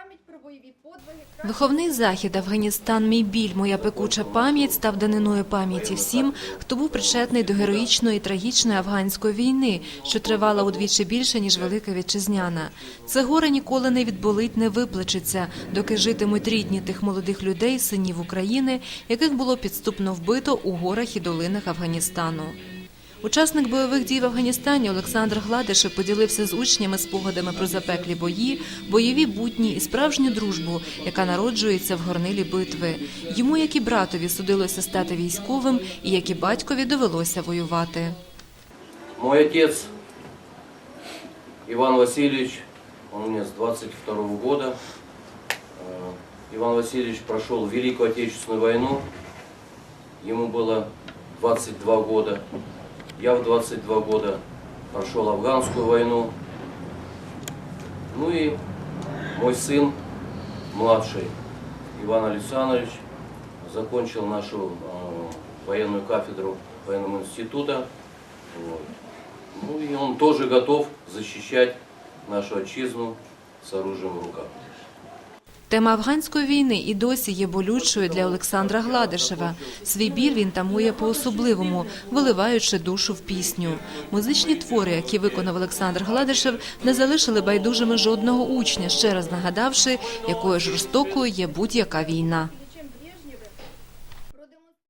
пам'ять про бойові подвиги. Виховний захід Афганістан Мій біль, моя пекуча пам'ять став даниною пам'яті всім, хто був причетний до героїчної і трагічної афганської війни, що тривала удвічі більше ніж велика вітчизняна. Це горе ніколи не відболить, не виплачеться, доки житимуть рідні тих молодих людей, синів України, яких було підступно вбито у горах і долинах Афганістану. Учасник бойових дій в Афганістані Олександр Гладишев поділився з учнями спогадами про запеклі бої, бойові будні і справжню дружбу, яка народжується в горнилі битви. Йому, як і братові, судилося стати військовим, і як і батькові довелося воювати. Мой отец Иван Васильевич, он у меня с 22 года. Э, Иван Васильевич прошел Великую Отечественную войну. Ему было 22 года. Я в 22 года прошел афганскую войну. Ну и мой сын младший, Иван Александрович, закончил нашу э, военную кафедру военного института. Вот. Ну и он тоже готов защищать нашу отчизну с оружием в руках. Тема афганської війни і досі є болючою для Олександра Гладишева. Свій біль він тамує по-особливому, виливаючи душу в пісню. Музичні твори, які виконав Олександр Гладишев, не залишили байдужими жодного учня, ще раз нагадавши, якою жорстокою є будь-яка війна.